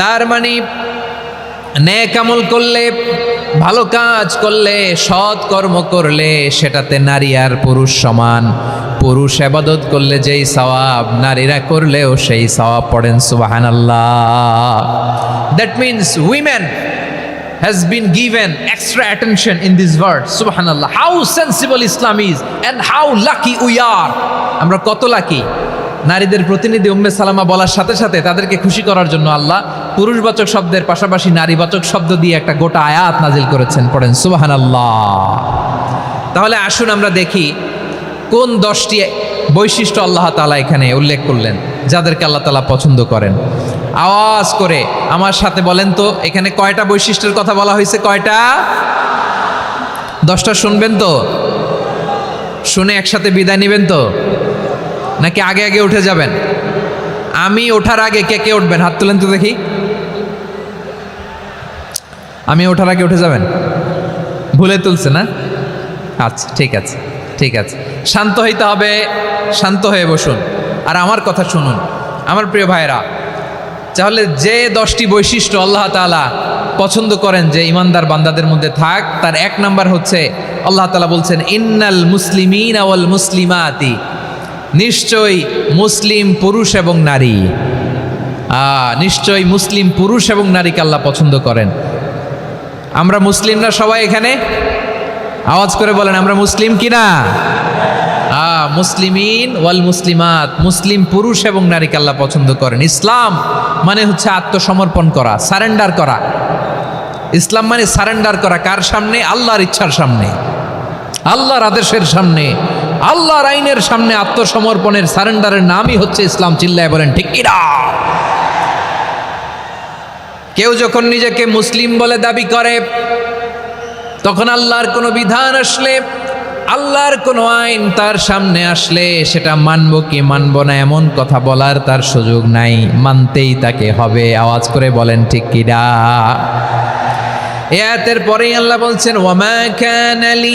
তার মানে আমল করলে, ভালো কাজ করলে, সৎ কর্ম করলে সেটাতে নারী আর পুরুষ সমান। পুরুষ আবাদত করলে যেই সওয়াব, নারীরা করলেও সেই সওয়াব পড়েন সুবাহান আল্লাহ that means women has been given extra attention in this verse subhanallah how sensible islam is and how lucky we are আমরা কত লাকি নারীদের প্রতিনিধি উম্মে সালামা বলার সাথে সাথে তাদেরকে খুশি করার জন্য আল্লাহ পুরুষবাচক শব্দের পাশাপাশি নারীবাচক শব্দ দিয়ে একটা গোটা আয়াত নাজিল করেছেন, পড়েন। সুবাহান আল্লাহ তাহলে আসুন আমরা দেখি কোন দশটি বৈশিষ্ট্য আল্লাহ তালা এখানে উল্লেখ করলেন, যাদেরকে আল্লাহ তালা পছন্দ করেন। আওয়াজ করে আমার সাথে বলেন তো, এখানে কয়টা বৈশিষ্ট্যের কথা বলা হয়েছে, কয়টা? দশটা শুনবেন তো? শুনে একসাথে বিদায় নেবেন তো? নাকি আগে আগে উঠে যাবেন? আমি ওঠার আগে কে কে উঠবেন? হাত তুলেন তো দেখি। আমি ওঠার আগে উঠে যাবেন? ভুলে তুলছে না? আচ্ছা ঠিক আছে ঠিক আছে। শান্ত হইতে হবে, শান্ত হয়ে বসুন। আর আমার কথা শুনুন। আমার প্রিয় ভাইরা তাহলে যে দশটি বৈশিষ্ট্য আল্লাহ তাআলা পছন্দ করেন যে ইমানদার বান্দাদের মধ্যে থাক, তার এক নাম্বার হচ্ছে, আল্লাহ তাআলা বলছেন, ইন্নাল মুসলিমিন আওয়াল মুসলিমাতি। নিশ্চয়ই মুসলিম পুরুষ এবং নারী। নিশ্চয়ই মুসলিম পুরুষ এবং নারীকে আল্লাহ পছন্দ করেন। আমরা মুসলিমরা সবাই এখানে? আওয়াজ করে বলেন, আমরা মুসলিম কিনা আ, মুসলিমিন ওয়াল মুসলিমাত, মুসলিম পুরুষ এবং নারীকে আল্লাহ পছন্দ করেন। ইসলাম মানে হচ্ছে আত্মসমর্পণ করা, সারেন্ডার করা। ইসলাম মানে সারেন্ডার করা কার সামনে? আল্লাহর ইচ্ছার সামনে। আল্লাহর আদেশের সামনে। আল্লাহর আইনের সামনে আত্মসমর্পণের সারেন্ডারের নামই হচ্ছে ইসলাম, চিল্লায় বলেন, ঠিক কিনা কেউ যখন নিজেকে মুসলিম বলে দাবি করে, তখন আল্লাহর কোনো বিধান আসলে, আল্লাহর কোনো আইন তার সামনে আসলে, সেটা মানব কি মানব না, এমন কথা বলার তার সুযোগ নাই। মানতেই তাকে হবে, আওয়াজ করে বলেন, ঠিক কিনা এ আয়াতের পরেই আল্লাহ বলছেন ওয়ামা কানা লি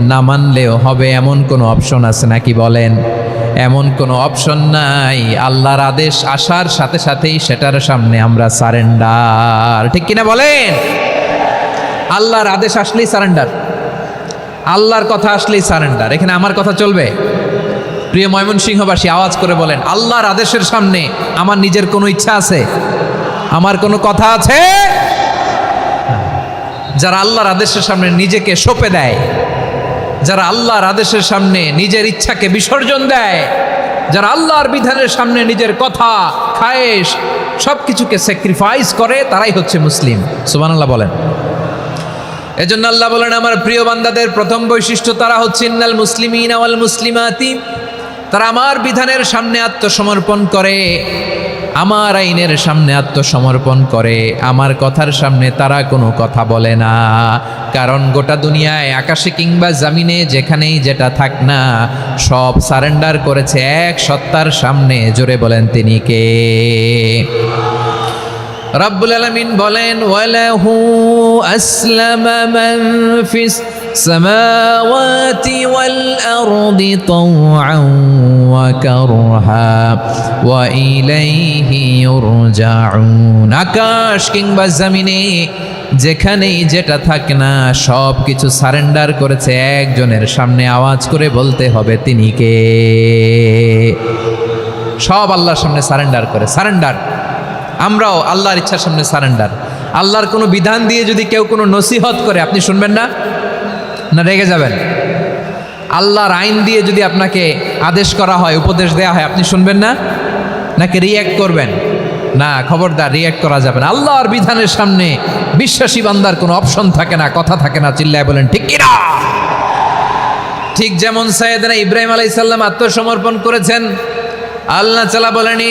না মানলেও হবে এমন কোনো অপশন আছে নাকি বলেন? এমন কোনো অপশন নাই। আল্লাহর আদেশ আসার সাথে সাথেই সেটার সামনে আমরা সারেন্ডার ঠিক কিনা বলেন? আল্লাহর আদেশ আসলেই সারেন্ডার আল্লাহর কথা আসলেই সারেন্ডার এখানে আমার কথা চলবে? প্রিয় ময়মনসিংহবাসী, আওয়াজ করে বলেন, আল্লাহর আদেশের সামনে আমার নিজের কোনো ইচ্ছা আছে? আমার কোনো কথা আছে? যারা আল্লাহর আদেশের সামনে নিজেকে সঁপে দেয় যারা আল্লাহর আদেশের সামনে নিজের ইচ্ছাকে বিসর্জন দেয়, যারা আল্লাহর বিধানের সামনে নিজের কথা, খায়েশ সব কিছুকে স্যাক্রিফাইস করে, তারাই হচ্ছে মুসলিম। সুবহানাল্লাহ বলেন। এজন্য আল্লাহ বলেন, আমার প্রিয় বান্দাদের প্রথম বৈশিষ্ট্য তারা হচ্ছে, ইন্নাল মুসলিমিন আওয়াল মুসলিমাতি তারা আমার বিধানের সামনে আত্মসমর্পণ করে। আমার আইনের সামনে আত্মসমর্পণ করে, আমার কথার সামনে তারা কোনো কথা বলে না। কারণ গোটা দুনিয়ায়, আকাশে কিংবা জামিনে, যেখানেই যেটা থাক না, সব সারেন্ডার করেছে এক সত্তার সামনে, জোরে বলেন তিনি কে? রব্বুল আলমিন বলেন, ওয়ালাহু আসলামা ফিস السماوات والأرض طوعا وكرها وإليه يرجعون আকাশ কিংবা জমিনে যেখানেই যেটা থাক না সব কিছু সারেন্ডার করেছে একজনের সামনে আওয়াজ করে বলতে হবে তিনি কে সব আল্লাহর সামনে সারেন্ডার করে সারেন্ডার আমরাও আল্লাহর ইচ্ছার সামনে সারেন্ডার আল্লাহর কোনো বিধান দিয়ে যদি কেউ কোনো নসিহত করে আপনি শুনবেন না না রেগে যাবেন? আল্লাহর আইন দিয়ে যদি আপনাকে আদেশ করা হয়, উপদেশ দেওয়া হয়, আপনি শুনবেন না? নাকি রিয়্যাক্ট করবেন? না, খবরদার রিয়্যাক্ট করা যাবে না। আল্লাহর বিধানের সামনে বিশ্বাসী বান্দার কোনো অপশন থাকে না, কথা থাকে না, চিল্লায় বলেন, ঠিক কিনা ঠিক যেমন সাইয়েদনা ইব্রাহিম আলাইসাল্লাম আত্মসমর্পণ করেছেন আল্লাহ চালা বলেনি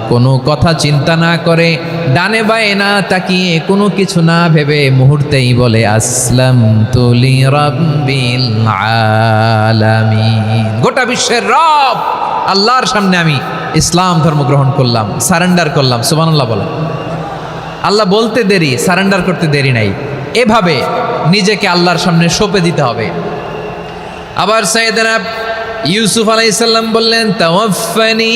কোনো কথা চিন্তা না করে, ডানে বায়ে না তাকিয়ে কোনো কিছু না ভেবে মুহূর্তেই বলে আসলাম তুলি গোটা বিশ্বের রব, আল্লাহর সামনে আমি ইসলাম ধর্ম গ্রহণ করলাম, সারেন্ডার করলাম, সুবহানাল্লাহ বলে আল্লাহ বলতে দেরি, সারেন্ডার করতে দেরি নাই। এভাবে নিজেকে আল্লাহর সামনে সঁপে দিতে হবে। আবার সাইয়েদনা ইউসুফ আলাইসাল্লাম বললেন তাওয়াফানি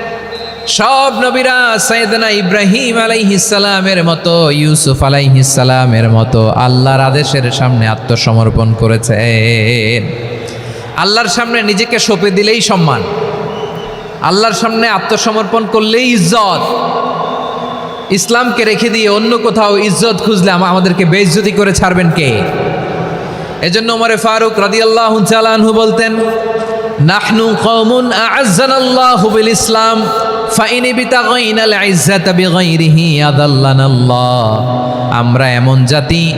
সব নবীরা সৈয়দনা ইব্রাহিম আলাইহিসালামের মতো, ইউসুফ আলাইহিসালামের মতো আল্লাহর আদেশের সামনে আত্মসমর্পণ করেছেন আল্লাহর সামনে নিজেকে সঁপে দিলেই সম্মান। আল্লাহর সামনে আত্মসমর্পণ করলেই ইজ্জত। ইসলামকে রেখে দিয়ে অন্য কোথাও ইজ্জত খুঁজলে আমা- আমাদেরকে বেইজ্জতি করে ছাড়বেন কে? এজন্য ওমরে ফারুক রাদিয়াল্লাহু তাআলা আনহু বলতেন, নাহনু কওমুন আ'আজ্জানাল্লাহু বিল ইসলাম। আমরা এমন জাতি,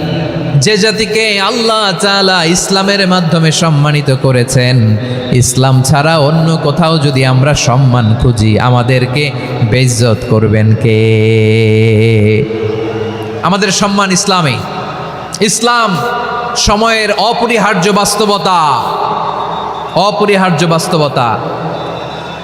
যে জাতিকে আল্লাহ তাআলা ইসলামের মাধ্যমে সম্মানিত করেছেন। ইসলাম ছাড়া অন্য কোথাও যদি আমরা সম্মান খুঁজি, আমাদেরকে বেইজ্জত করবেন কে? আমাদের সম্মান ইসলামে। ইসলাম সময়ের অপরিহার্য বাস্তবতা। অপরিহার্য বাস্তবতা।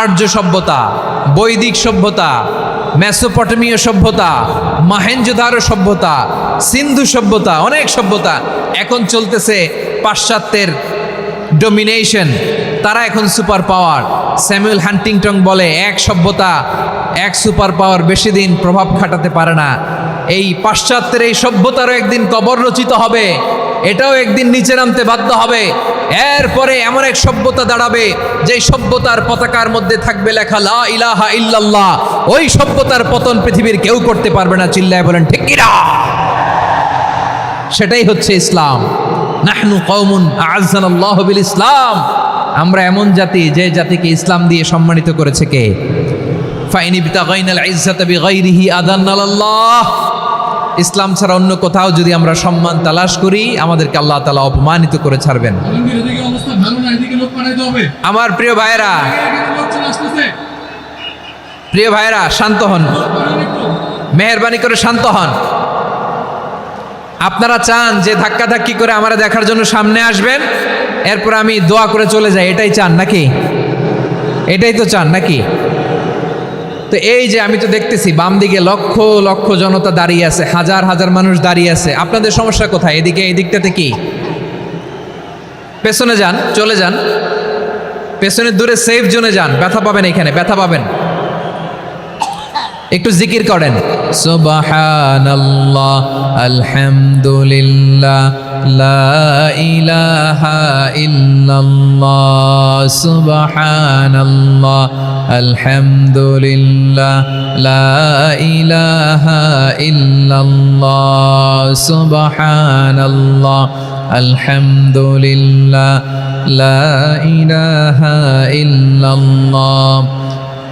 আর্য সভ্যতা, বৈদিক সভ্যতা, মেসোপটেমীয় সভ্যতা, মাহেঞ্জোদারো সভ্যতা, সিন্ধু সভ্যতা, অনেক সভ্যতা এখন চলতেছে পাশ্চাত্যের ডোমিনেশন তারা এখন সুপার পাওয়ার স্যামুয়েল হ্যান্টিংটং বলে, এক সভ্যতা, এক সুপার পাওয়ার বেশি দিন প্রভাব খাটাতে পারে না। এই পাশ্চাত্যের এই সভ্যতারও একদিন কবর রচিত হবে, এটাও একদিন নিচে নামতে বাধ্য হবে। এরপরে এমন এক সভ্যতা দাঁড়াবে যে সভ্যতার পতাকার মধ্যে থাকবে লেখা, লা ইলাহা ইল্লাল্লাহ। ওই সভ্যতার পতন পৃথিবীর কেউ করতে পারবে না, চিল্লায় বলেন, ঠিক সেটাই হচ্ছে ইসলাম। নাহনু কওমুন আযানাল্লাহু বিল ইসলাম। আমরা এমন জাতি, যে জাতিকে ইসলাম দিয়ে সম্মানিত করেছে কে? ফাইনি বিতাগাইনাল ইজ্জাতা বিগাইরিহি আদান্নাল্লাহ ইসলাম ছাড়া অন্য কোথাও যদি আমরা সম্মান তালাশ করি আমাদেরকে আল্লাহ তাআলা অপমানিত করে ছাড়বেন। আমার প্রিয় আসতেছে। প্রিয় ভাইয়েরা শান্ত হন। মেহরবানি করে শান্ত হন। আপনারা চান যে ধাক্কা ধাক্কি করে আমরা দেখার জন্য সামনে আসবেন এরপর আমি দোয়া করে চলে যাই এটাই চান নাকি? এটাই তো চান নাকি? তো এই যে আমি তো দেখতেছি, বাম দিকে লক্ষ লক্ষ জনতা দাঁড়িয়ে আছে, হাজার হাজার মানুষ দাঁড়িয়ে আছে। আপনাদের সমস্যা কোথায়? এদিকে, এই দিকটাতে কি? পেছনে যান, চলে যান। পেছনের দূরে সেফ জোনে যান। ব্যথা পাবেন এখানে, ব্যথা পাবেন। একটু জিকির করেন। সুবহানাল্লাহ, আলহামদুলিল্লাহ, লা ইলাহা ইল্লাল্লাহ, সুবহানাল্লাহ, আলহামদুলিল্লাহ, লা ইলাহা ইল্লাল্লাহ, সুবহানাল্লাহ, আলহামদুলিল্লাহ, লা ইলাহা ইল্লাল্লাহ।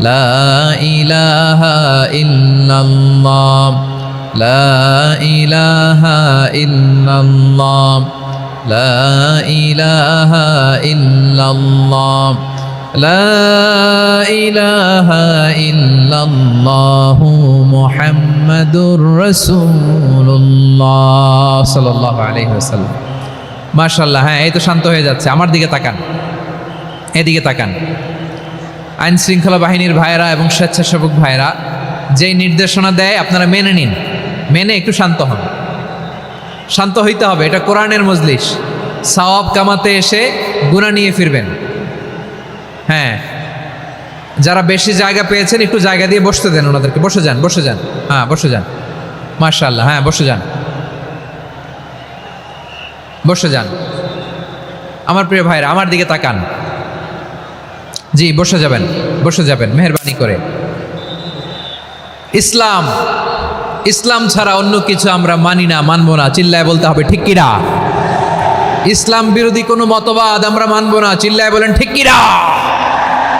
লা ইলাহা ইল্লাল্লাহ, লা ইলাহা ইল্লাল্লাহ, লা ইলাহা ইল্লাল্লাহ, লা ইলাহা ইল্লাল্লাহু মুহাম্মাদুর রাসূলুল্লাহ সাল্লাল্লাহু আলাইহি ওয়াসাল্লাম। মাশাআল্লাহ হ্যাঁ এই তো শান্ত হয়ে যাচ্ছে। আমার দিকে তাকান। এদিকে তাকান। আইন শৃঙ্খলা বাহিনীর ভাইয়েরা এবং স্বেচ্ছাসেবক ভাইয়েরা, যেই নির্দেশনা দেয় আপনারা মেনে নিন। মেনে একটু শান্ত হন। শান্ত হইতে হবে, এটা কোরআনের মজলিস। সওয়াব কামাতে এসে গুণা নিয়ে ফিরবেন। হ্যাঁ যারা বেশি জায়গা পেয়েছেন, একটু জায়গা দিয়ে বসতে দেন ওনাদেরকে। বসে যান বসে যান। হ্যাঁ বসে যান। মার্শাল্লাহ হ্যাঁ বসে যান। বসে যান। আমার প্রিয় ভাইরা, আমার দিকে তাকান। জি, বসে যাবেন বসে যাবেন, মেহরবানি করে। ইসলাম ইসলাম ছাড়া অন্য কিছু আমরা মানি না, মানব না, চিল্লায় বলতে হবে, ঠিক কিরা ইসলাম বিরোধী কোনো মতবাদ আমরা মানবো না, চিল্লায় বলেন, ঠিক কিরা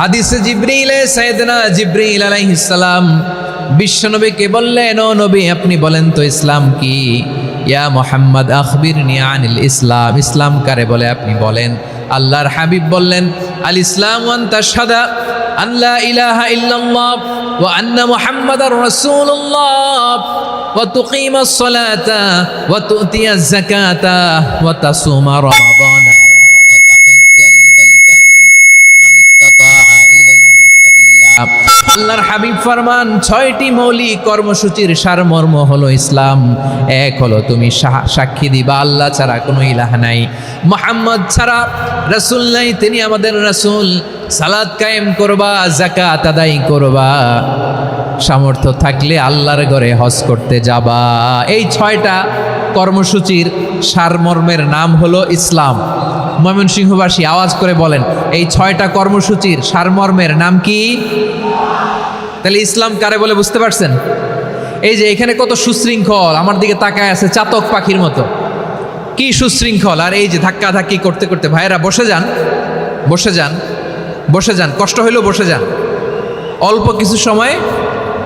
হাদিসে জিব্রিলে, সাইয়েদনা জিব্রিল আলাইহিস সালাম বিশ্বনবীকে বললেন, ও নবী, আপনি বলেন তো ইসলাম কি? ইয়া মোহাম্মদ আখবির আনিল ইসলাম। ইসলাম কারে বলে আপনি বলেন? আল্লাহর হাবিব বললেন, আল ইসলাম আল্লাহ আল্লাহর হাবিব ফরমান, ছয়টি মৌলিক কর্মসূচির সারমর্ম হলো ইসলাম। এক হলো তুমি সাক্ষী দিবা, আল্লাহ ছাড়া কোনো ইলাহ নাই। মোহাম্মদ ছাড়া রসুল নাই, তিনি আমাদের রাসূল। সালাদ কায়েম করবা জাকাত আদায় করবা। সামর্থ্য থাকলে আল্লাহর ঘরে হজ করতে যাবা। এই ছয়টা কর্মসূচির সারমর্মের নাম হলো ইসলাম। ময়মনসিংহবাসী আওয়াজ করে বলেন, এই ছয়টা কর্মসূচির সারমর্মের নাম কি? তাহলে ইসলাম কারে বলে বুঝতে পারছেন? এই যে এখানে কত সুশৃঙ্খল, আমার দিকে তাকায় আছে চাতক পাখির মতো। কি সুশৃঙ্খল, আর এই যে ধাক্কা ধাক্কি করতে করতে, ভাইয়েরা বসে যান বসে যান বসে যান, কষ্ট হইলেও বসে যান। অল্প কিছু সময়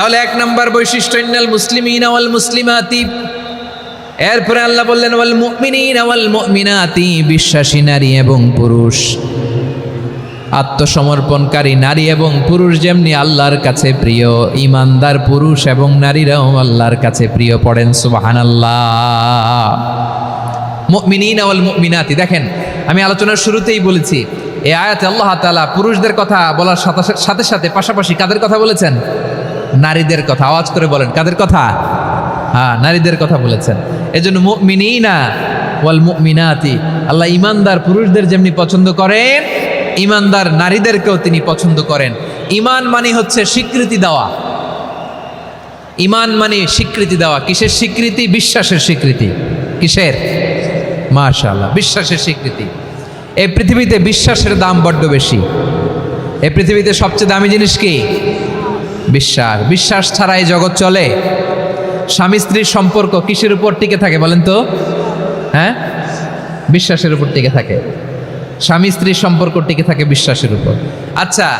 তাহলে এক নম্বর বৈশিষ্ট্য, ইন্নাল মুসলিমিন আওয়াল মুসলিমাতি এরপরে আল্লাহ বললেন, ওয়াল মুমিনিন ওয়াল মুমিনাতি বিশ্বাসী নারী এবং পুরুষ। আত্মসমর্পণকারী নারী এবং পুরুষ যেমনি আল্লাহর কাছে প্রিয়, ইমানদার পুরুষ এবং নারীরাও আল্লাহর কাছে প্রিয় পড়েন, সুবহানাল্লাহ। মুমিনিন ওয়াল মুমিনাতি, দেখেন, আমি আলোচনার শুরুতেই বলেছি, এই আয়াতে আল্লাহ তাআলা পুরুষদের কথা বলার সাথে সাথে, পাশাপাশি কাদের কথা বলেছেন? নারীদের কথা, আওয়াজ করে বলেন, কাদের কথা? হ্যাঁ নারীদের কথা বলেছেন। এই জন্য এজন্য মুমিনিনা ওয়াল মুমিনাতি, আল্লাহ ইমানদার পুরুষদের যেমনি পছন্দ করেন ইমানদার নারীদেরকেও তিনি পছন্দ করেন। ইমান মানে হচ্ছে স্বীকৃতি দেওয়া। ইমান মানে স্বীকৃতি দেওয়া। কিসের স্বীকৃতি? বিশ্বাসের স্বীকৃতি। কিসের? মাশাআল্লাহ, বিশ্বাসের স্বীকৃতি। এই পৃথিবীতে বিশ্বাসের দাম বড্ড বেশি। এই পৃথিবীতে সবচেয়ে দামি জিনিস কি? বিশ্বাস। বিশ্বাস ছাড়া এই জগৎ চলে। স্বামী স্ত্রীর সম্পর্ক কিসের উপর টিকে থাকে বলেন তো? হ্যাঁ? বিশ্বাসের উপর টিকে থাকে। স্বামী স্ত্রীর সম্পর্ক টিকে থাকে বিশ্বাসের উপর। আচ্ছা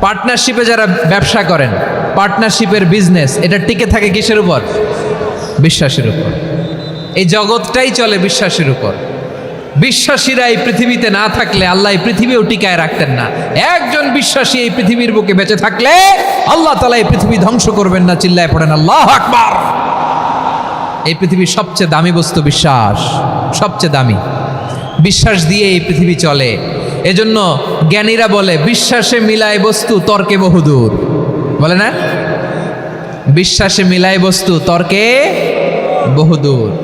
পার্টনারশিপে যারা ব্যবসা করেন পার্টনারশিপের বিজনেস এটা টিকে থাকে কিসের উপর? বিশ্বাসের উপর। এই জগৎটাই চলে বিশ্বাসের উপর। বিশ্বাসীরা এই পৃথিবীতে না থাকলে আল্লাহ এই পৃথিবীও টিকায় রাখতেন না। একজন বিশ্বাসী এই পৃথিবীর বুকে বেঁচে থাকলে আল্লাহ তালা এই পৃথিবী ধ্বংস করবেন না, চিল্লায় পড়েন, আল্লাহ আকবার! এই পৃথিবীর সবচেয়ে দামি বস্তু বিশ্বাস, সবচেয়ে দামি। বিশ্বাস দিয়ে এই পৃথিবী চলে। এজন্য জ্ঞানীরা বলে, বিশ্বাসে মিলায় বস্তু, তর্কে বহুদূর। বলে না? বিশ্বাসে মিলায় বস্তু, তর্কে বহুদূর।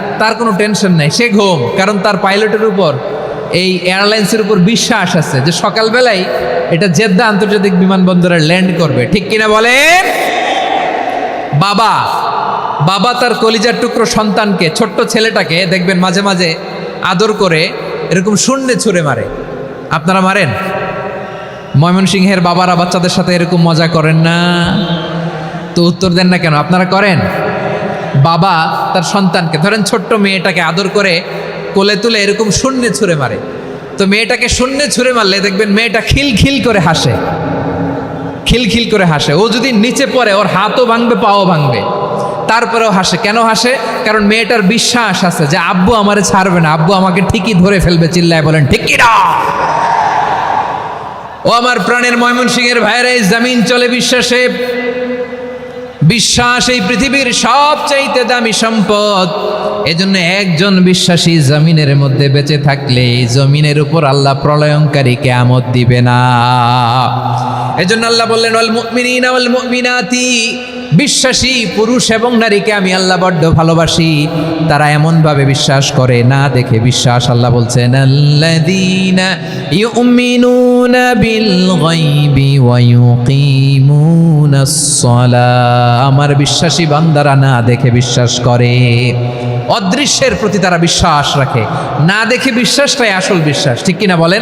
তার কোনো টেনশন নাই। সে ঘুম, কারণ তার পাইলটের উপর, এই এয়ারলাইন্সের উপর বিশ্বাস আছে যে সকালবেলায় এটা জেদ্দা আন্তর্জাতিক বিমানবন্দরে ল্যান্ড করবে। ঠিক কিনা বলেন? বাবা বাবা তার কলিজার টুকরো সন্তানকে, ছোট্ট ছেলেটাকে, দেখবেন মাঝে মাঝে আদর করে এরকম শূন্যে ছুঁড়ে মারে। আপনারা মারেন? ময়মনসিংহের বাবারা বাচ্চাদের সাথে এরকম মজা করেন না? তো উত্তর দেন না কেন? আপনারা করেন? বাবা তার সন্তানকে, ধরেন ছোট্ট মেয়েটাকে আদর করে কোলে তুলে এরকম শূন্যে ছুঁড়ে মারে। তো মেয়েটাকে শূন্যে ছুঁড়ে মারলে দেখবেন মেয়েটা খিল খিল করে হাসে। খিলখিল করে হাসে। ও যদি নিচে পড়ে, ওর হাতও ভাঙবে, পাও ভাঙবে। তারপরেও হাসে। কেন হাসে? কারণ মেয়েটার বিশ্বাস আছে যে আব্বু আমারে ছাড়বে না। আব্বু আমাকে ঠিকই ধরে ফেলবে, চিল্লায় বলেন ঠিকই কিনা? ও আমার প্রাণের ময়মনসিংহের ভাইরা জামিন চলে বিশ্বাসে। বিশ্বাস এই পৃথিবীর সবচাইতে দামি সম্পদ। এজন্য একজন বিশ্বাসী জমিনের মধ্যে বেঁচে থাকলে জমিনের উপর আল্লাহ প্রলয়ঙ্কারী কেয়ামত দিবে না। এজন্য আল্লাহ বললেন অল মুমিনিনা অল মুমিনাতি। বিশ্বাসী পুরুষ এবং নারীকে আমি আল্লাহ বড্ড ভালোবাসি। তারা এমনভাবে বিশ্বাস করে, না দেখে বিশ্বাস, আল্লাহ বলছেন ইউমিনুনা বিল আমার বিশ্বাসী বান্দারা না দেখে বিশ্বাস করে। অদৃশ্যের প্রতি তারা বিশ্বাস রাখে। না দেখে বিশ্বাসটাই আসল বিশ্বাস। ঠিক কিনা বলেন?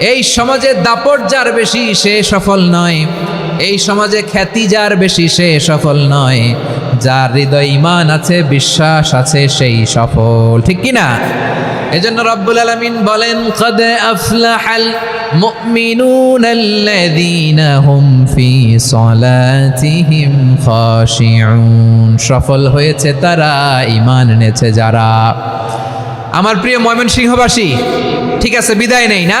এই সমাজে দাপট যার বেশি সে সফল নয়। এই সমাজে খ্যাতি যার বেশি সে সফল নয়। যার হৃদয় ইমান আছে, বিশ্বাস আছে, সেই সফল। ঠিক কি না? এজন্য রব্বুল আলামিন বলেন, কদ আফলাহাল আল্লাযীনা হুম ফি সলাতিহিম খাশিউন। সফল হয়েছে তারা ইমান এনেছে যারা। আমার প্রিয় ময়মনসিংহবাসী, ঠিক আছে, বিদায় নেই না?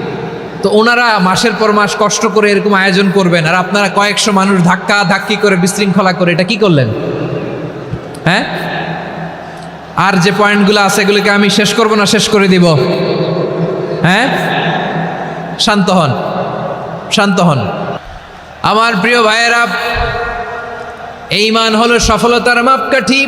তো ওনারা মাসের পর মাস কষ্ট করে এরকম আয়োজন করবেন। আর আপনারা কয়েকশো মানুষ ধাক্কা ধাক্কি করে, বিশৃঙ্খলা করে, এটা কি করলেন? হ্যাঁ? আর যে পয়েন্টগুলো আছে, এগুলোকে আমি শেষ করব না, শেষ করে দিব। হ্যাঁ? শান্ত হন। শান্ত হন। আমার প্রিয় ভাইয়েরা, এই মান হলো সফলতার মাপকাঠি।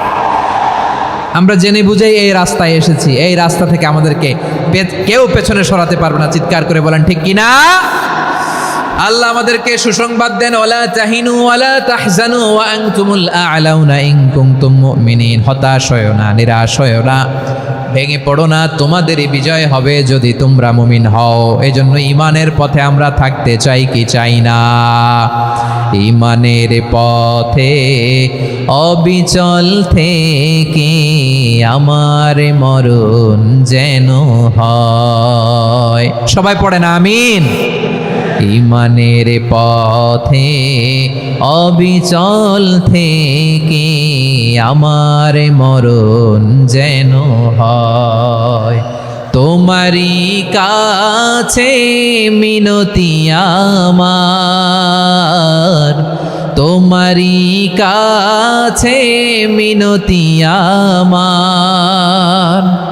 আমরা জেনে বুঝেই এই রাস্তায় এসেছি। এই রাস্তা থেকে আমাদেরকে কেউ পেছনে সরাতে পারবে না। চিৎকার করে বলেন, ঠিক কিনা? আল্লাহ আমাদেরকে সুসংবাদ দেন, ওয়ালা তাহিনু ওয়ালা তাহজানু ওয়া আনতুমুল আ'লাউনা ইন কুনতুম মুমিনিন। হতাশ হয়ো না, নিরাশ হয়ো না, ভেঙে পড়ো না, তোমাদেরই বিজয় হবে যদি তোমরা মুমিন হও। এই জন্য ইমানের পথে আমরা থাকতে চাই কি চাই না। ইমানের পথে অবিচল থেকে আমার মরণ যেন হয়। সবাই পড়ে না, আমিন। ইমানের পথে অবিচল থেকে আমার মরণ যেন হয়। তোমারই কাছে মিনতি আমার। তোমারই কাছে মিনতি আমার।